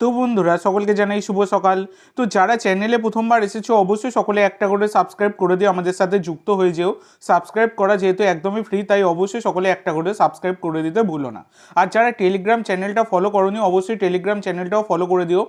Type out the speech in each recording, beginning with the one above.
তো বন্ধুরা, সকলকে জানাই শুভ সকাল। তো যারা চ্যানেলে প্রথমবার এসেছ, অবশ্যই সকলে একটা করে সাবস্ক্রাইব করে দিও, আমাদের সাথে যুক্ত হয়ে যেও। সাবস্ক্রাইব করা যেহেতু একদমই ফ্রি তাই অবশ্যই সকলে একটা করে সাবস্ক্রাইব করে দিতে ভুলো না। আর যারা টেলিগ্রাম চ্যানেলটা ফলো করনি, অবশ্যই টেলিগ্রাম চ্যানেলটাও ফলো করে দিও।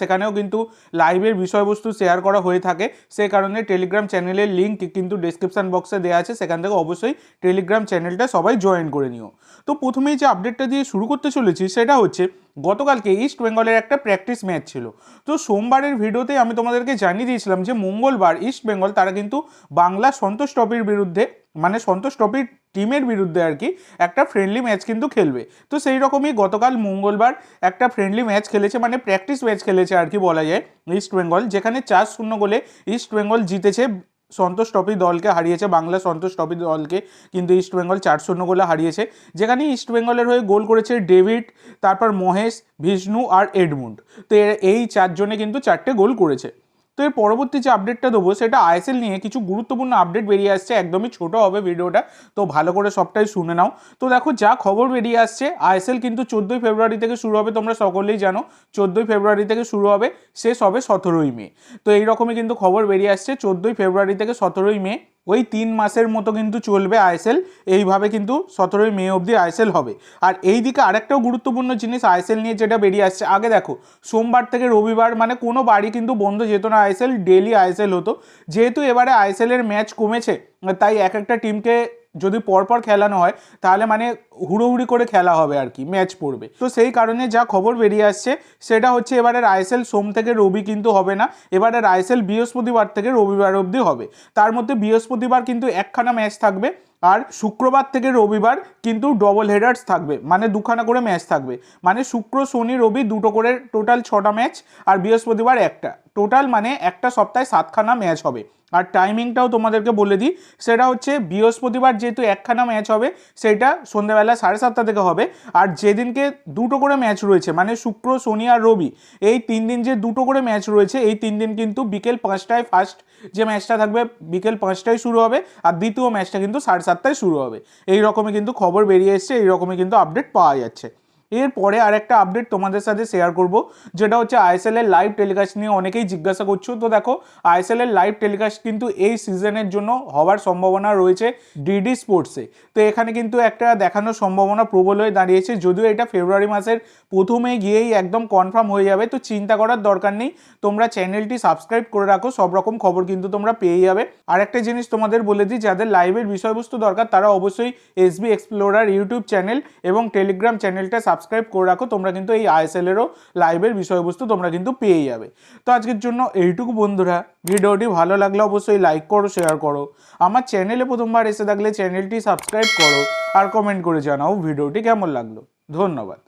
সেখানেও কিন্তু লাইভের বিষয়বস্তু শেয়ার করা হয়ে থাকে। সে কারণে টেলিগ্রাম চ্যানেলের লিঙ্ক কিন্তু ডেসক্রিপশন বক্সে দেওয়া আছে। সেখান থেকে অবশ্যই টেলিগ্রাম চ্যানেলটা সবাই জয়েন করে নিও। তো প্রথমেই যে আপডেটটা দিয়ে শুরু করতে চলেছি, সেটা হচ্ছে গতকালকে ইস্ট বেঙ্গলের একটা প্র্যাকটিস ম্যাচ ছিল। তো সোমবারের ভিডিওতে আমি তোমাদেরকে জানিয়ে দিয়েছিলাম যে মঙ্গলবার ইস্ট বেঙ্গল তারা কিন্তু বাংলা সন্তোষ ট্রফির বিরুদ্ধে মানে সন্তোষ ট্রফির টিমের বিরুদ্ধে আর কি একটা ফ্রেন্ডলি ম্যাচ কিন্তু খেলবে। তো সেই রকমই গতকাল মঙ্গলবার একটা ফ্রেন্ডলি ম্যাচ খেলেছে মানে প্র্যাকটিস ম্যাচ খেলেছে আর কি বলা যায় ইস্ট বেঙ্গল যেখানে চার শূন্য গোলে ইস্ট বেঙ্গল জিতেছে সন্তোষ ট্রফি দলকে হারিয়েছে, বাংলা সন্তোষ ট্রফি দলকে কিন্তু ইস্টবেঙ্গল চার শূন্য গোলে হারিয়েছে। যেখানে ইস্টবেঙ্গলের হয়ে গোল করেছে ডেভিড, তারপর মহেশ বিষ্ণু আর এডমুন্ড। তো এই চারজনে কিন্তু চারটে গোল করেছে। তো এর পরবর্তী যে আপডেটটা দেবো, সেটা আইএসএল নিয়ে কিছু গুরুত্বপূর্ণ আপডেট বেরিয়ে আসছে। একদমই ছোট হবে ভিডিওটা, তো ভালো করে সবটাই শুনে নাও। তো দেখো, যা খবর বেরিয়ে আসছে আইএসএল কিন্তু চোদ্দোই ফেব্রুয়ারি থেকে শুরু হবে, তোমরা সকলেই জানো, চোদ্দোই ফেব্রুয়ারি থেকে শুরু হবে, শেষ হবে সতেরোই মে। তো এইরকমই কিন্তু খবর বেরিয়ে আসছে, চোদ্দোই ফেব্রুয়ারি থেকে সতেরোই মে। ওই তিন মাসের মতো কিন্তু চলবে আইএসএল। এইভাবে কিন্তু সতেরোই মে অবধি আইএসএল হবে। আর এই দিকে আরেকটাও গুরুত্বপূর্ণ জিনিস আইএসএল নিয়ে যেটা বেরিয়ে আসছে, আগে দেখো, সোমবার থেকে রবিবার মানে কোনো বাড়ি কিন্তু বন্ধ যেত না আইএসএল ডেলি আইএসএল হতো। যেহেতু এবারে আইসেলের ম্যাচ কমেছে, তাই এক একটা টিমকে যদি পরপর খেলানো হয়, তাহলে মানে হুড়োহুড়ি করে খেলা হবে আর কি ম্যাচ পড়বে। তো সেই কারণে যা খবর বেরিয়ে আসছে, সেটা হচ্ছে এবারের আইএসএল সোম থেকে রবি কিন্তু হবে না, এবারের আইএসএল বৃহস্পতিবার থেকে রবিবার অবধি হবে। তার মধ্যে বৃহস্পতিবার কিন্তু একখানা ম্যাচ থাকবে, আর শুক্রবার থেকে রবিবার কিন্তু ডবল হেডার্স থাকবে মানে দুখানা করে ম্যাচ থাকবে। মানে শুক্র, শনি, রবি দুটো করে টোটাল ছটা ম্যাচ আর বৃহস্পতিবার একটা। টোটাল মানে একটা সপ্তাহে সাতখানা ম্যাচ হবে। আর টাইমিংটাও তোমাদেরকে বলে দিই, সেটা হচ্ছে বৃহস্পতিবার যেহেতু একখানা ম্যাচ হবে, সেটা সন্ধ্যাবেলা সাড়ে সাতটা থেকে হবে। আর যেদিনকে দুটো করে ম্যাচ রয়েছে মানে শুক্র, শনি আর রবি, এই তিন দিন যে দুটো করে ম্যাচ রয়েছে, এই তিন দিন কিন্তু বিকেল পাঁচটায় ফার্স্ট যে ম্যাচটা থাকবে, বিকেল পাঁচটায় শুরু হবে, আর দ্বিতীয় ম্যাচটা কিন্তু সাড়ে সাতটায় শুরু হবে। এই রকমই কিন্তু খবর বেরিয়ে এসছে, এই রকমই কিন্তু আপডেট পাওয়া যাচ্ছে। এরপরে আরেকটা আপডেট তোমাদের সাথে শেয়ার করব, যেটা হচ্ছে আইএসএল এর লাইভ টেলিকাস্ট নিয়ে অনেকেই জিজ্ঞাসা করছ। তো দেখো আইএসএল এর লাইভ টেলিকাস্ট কিন্তু এই সিজনের জন্য হওয়ার সম্ভাবনা রয়েছে ডিডি স্পোর্টসে তো এখানে কিন্তু একটা দেখানোর সম্ভাবনা প্রবল হয়ে দাঁড়িয়েছে, যদিও এটা ফেব্রুয়ারি মাসের প্রথমে গিয়েই একদম কনফার্ম হয়ে যাবে। তো চিন্তা করার দরকার নেই, তোমরা চ্যানেলটি সাবস্ক্রাইব করে রাখো, সব রকম খবর কিন্তু তোমরা পেয়ে যাবে। আর একটা জিনিস তোমাদের বলে দিই, যাদের লাইভের বিষয়বস্তু দরকার, তারা অবশ্যই এসবি এক্সপ্লোরার ইউটিউব চ্যানেল এবং টেলিগ্রাম চ্যানেলটা সাবস্ক্রাইব করে রাখো, তোমরা কিন্তু এই আইএসএল এরও লাইভের বিষয়বস্তু তোমরা কিন্তু পেয়ে যাবে। তো আজকের জন্য এইটুকু বন্ধুরা, ভিডিওটি ভালো লাগলে অবশ্যই লাইক করো শেয়ার করো। আমার চ্যানেলে প্রথমবার এসে থাকলে চ্যানেলটি সাবস্ক্রাইব করো আর কমেন্ট করে জানাও ভিডিওটি কেমন লাগল। ধন্যবাদ।